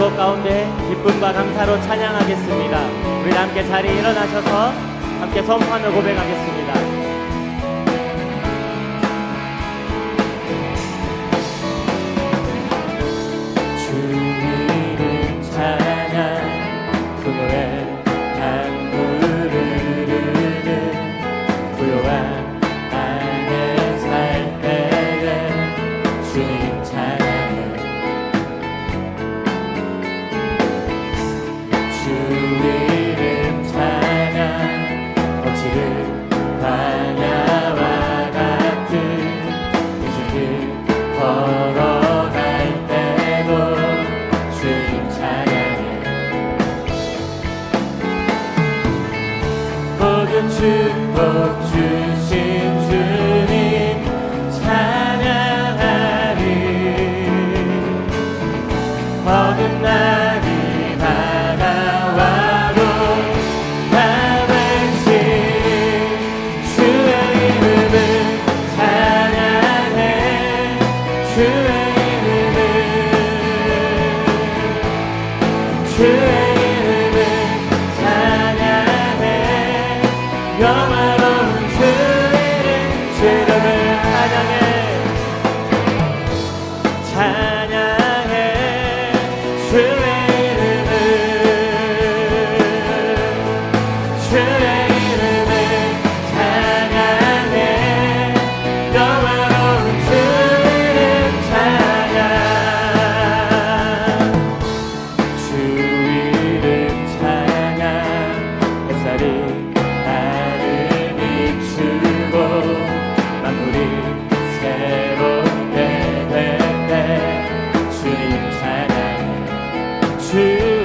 그것 가운데 기쁨과 감사로 찬양하겠습니다. 우리 함께 자리에 일어나셔서 함께 선포하며 고백하겠습니다. 주님을 찬양 그 노래 to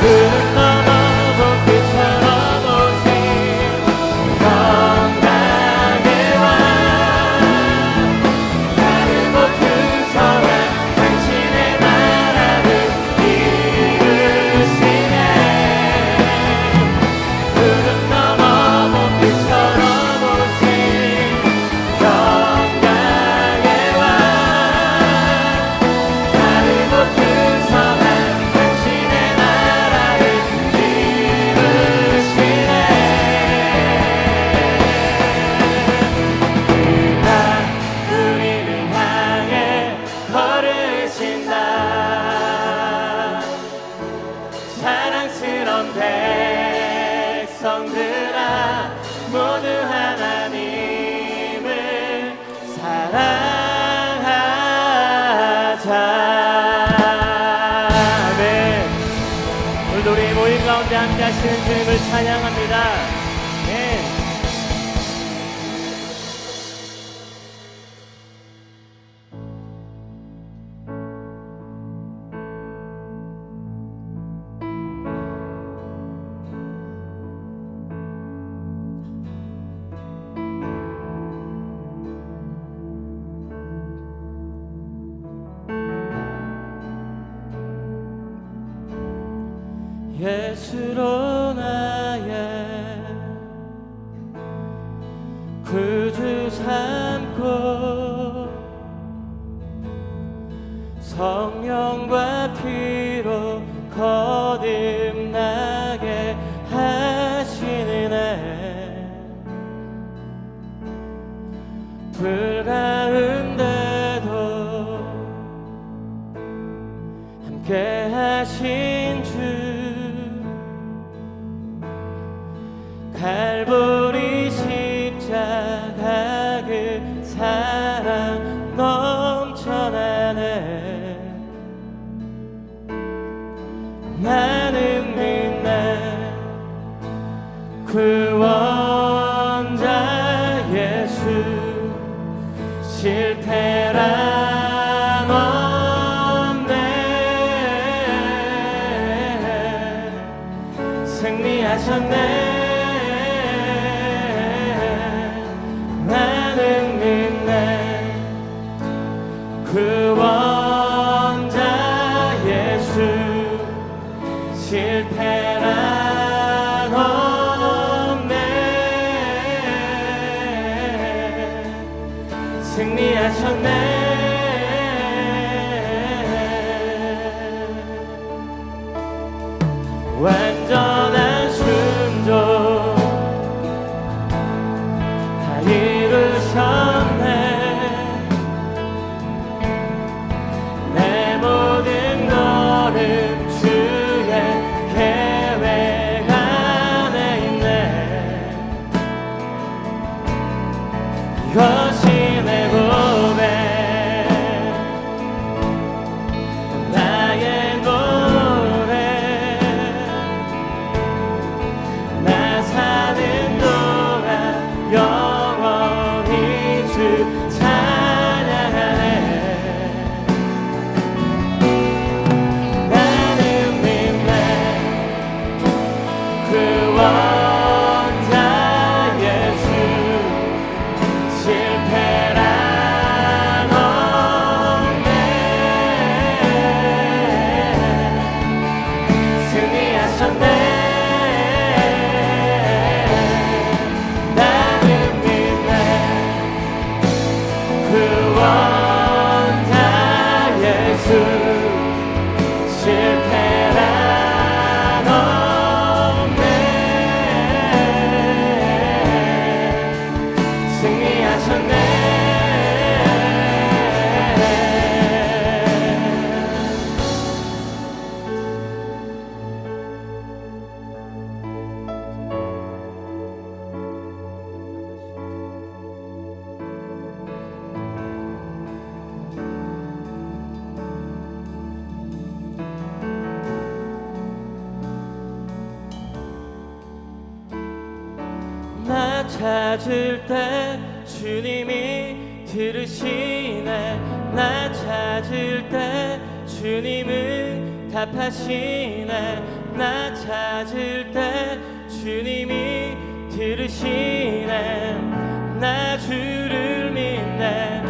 could not. 주로 나의 구주 삼고 성령과 피로 거듭나. 나는 그날 구원. 그 하셨네. 찾을 때 주님이 들으시네. 나 찾을 때 주님은 답하시네. 나 찾을 때 주님이 들으시네. 나 주를 믿네.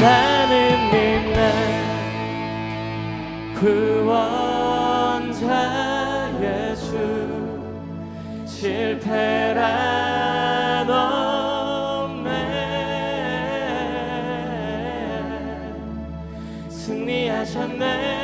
나는 믿는 구원자 예수 실패란 없네 승리하셨네